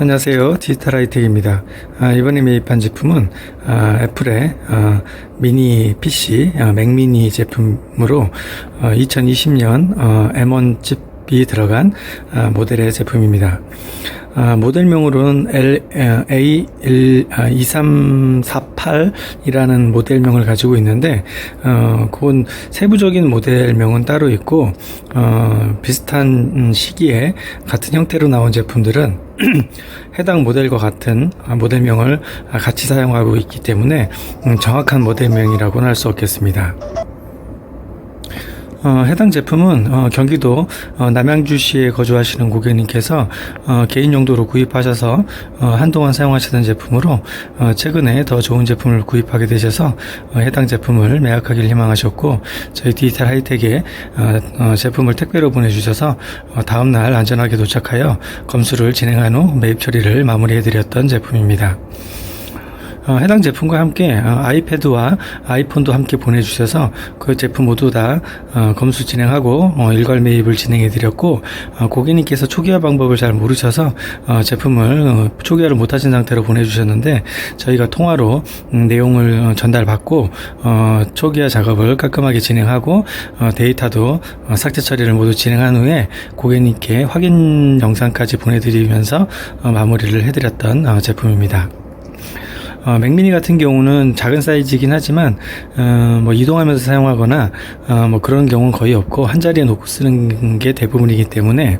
안녕하세요. 디지털 하이텍입니다. 아, 이번에 매입한 제품은 아, 애플의 아, 미니 PC, 아, 맥미니 제품으로 2020년 M1 칩이 들어간 아, 모델의 제품입니다. 아, 모델명으로는 L, A2348이라는 모델명을 가지고 있는데, 어, 그건 세부적인 모델명은 따로 있고, 어, 비슷한 시기에 같은 형태로 나온 제품들은 해당 모델과 같은 아, 모델명을 아, 같이 사용하고 있기 때문에 음, 정확한 모델명이라고는 할 수 없겠습니다. 어, 해당 제품은 어, 경기도 어, 남양주시에 거주하시는 고객님께서 어, 개인 용도로 구입하셔서 어, 한동안 사용하시던 제품으로 어, 최근에 더 좋은 제품을 구입하게 되셔서 어, 해당 제품을 매각하길 희망하셨고 저희 디지털 하이텍에 어, 어, 제품을 택배로 보내주셔서 어, 다음날 안전하게 도착하여 검수를 진행한 후 매입 처리를 마무리해드렸던 제품입니다. 어, 해당 제품과 함께 어, 아이패드와 아이폰도 함께 보내주셔서 그 제품 모두 다 어, 검수 진행하고 어, 일괄 매입을 진행해 드렸고 어, 고객님께서 초기화 방법을 잘 모르셔서 어, 제품을 어, 초기화를 못하신 상태로 보내주셨는데 저희가 통화로 음, 내용을 어, 전달받고 어, 초기화 작업을 깔끔하게 진행하고 어, 데이터도 어, 삭제 처리를 모두 진행한 후에 고객님께 확인 영상까지 보내드리면서 어, 마무리를 해드렸던 어, 제품입니다. 어, 맥미니 같은 경우는 작은 사이즈이긴 하지만 어, 뭐 이동하면서 사용하거나 어, 뭐 그런 경우는 거의 없고 한 자리에 놓고 쓰는 게 대부분이기 때문에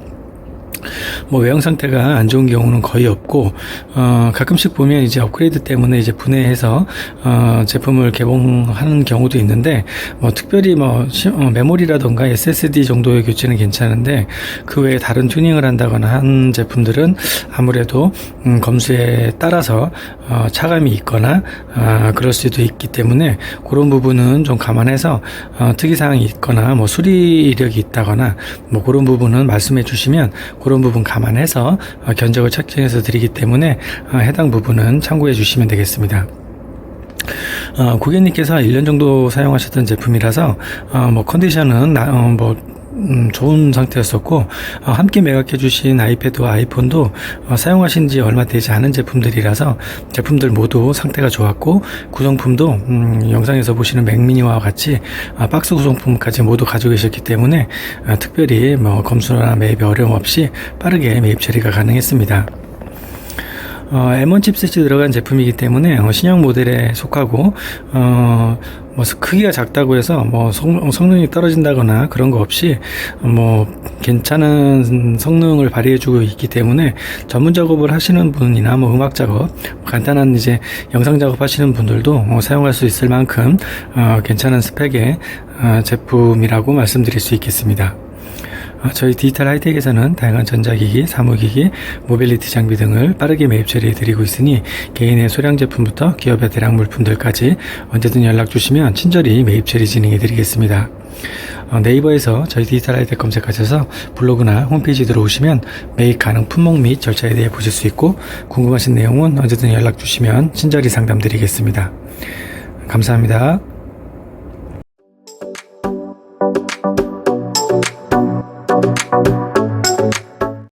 뭐 외형 상태가 안 좋은 경우는 거의 없고 어, 가끔씩 보면 이제 업그레이드 때문에 이제 분해해서 어, 제품을 개봉하는 경우도 있는데 뭐 특별히 뭐 시- 어, 메모리라던가 SSD 정도의 교체는 괜찮은데 그 외에 다른 튜닝을 한다거나 한 제품들은 아무래도 음, 검수에 따라서 어, 차감이 있거나 아, 그럴 수도 있기 때문에 그런 부분은 좀 감안해서 어, 특이사항이 있거나 뭐 수리 이력이 있다거나 뭐 그런 부분은 말씀해 주시면 그런 부분 감안해서 어, 견적을 책정해서 드리기 때문에 어, 해당 부분은 참고해 주시면 되겠습니다. 어, 고객님께서 1년 정도 사용하셨던 제품이라서 어, 뭐 컨디션은 뭐 음, 좋은 상태였었고 어, 함께 매각해 주신 아이패드와 아이폰도 어, 사용하신 지 얼마 되지 않은 제품들이라서 제품들 모두 상태가 좋았고 구성품도 음, 영상에서 보시는 맥미니와 같이 어, 박스 구성품까지 모두 가지고 계셨기 때문에 어, 특별히 뭐 검수나 매입에 어려움 없이 빠르게 매입 처리가 가능했습니다. 어, M1 칩셋이 들어간 제품이기 때문에 어, 신형 모델에 속하고 어, 뭐 크기가 작다고 해서 뭐 성, 성능이 떨어진다거나 그런 거 없이 어, 뭐 괜찮은 성능을 발휘해주고 있기 때문에 전문 작업을 하시는 분이나 뭐 음악 작업 간단한 이제 영상 작업 하시는 분들도 어, 사용할 수 있을 만큼 어, 괜찮은 스펙의 어, 제품이라고 말씀드릴 수 있겠습니다. 어, 저희 디지털 하이텍에서는 다양한 전자기기, 사무기기, 모빌리티 장비 등을 빠르게 매입 처리해 드리고 있으니 개인의 소량 제품부터 기업의 대량 물품들까지 언제든 연락 주시면 친절히 매입 처리 진행해 드리겠습니다. 어, 네이버에서 저희 디지털 하이텍 검색하셔서 블로그나 홈페이지 들어오시면 매입 가능 품목 및 절차에 대해 보실 수 있고 궁금하신 내용은 언제든 연락 주시면 친절히 상담 드리겠습니다. 감사합니다.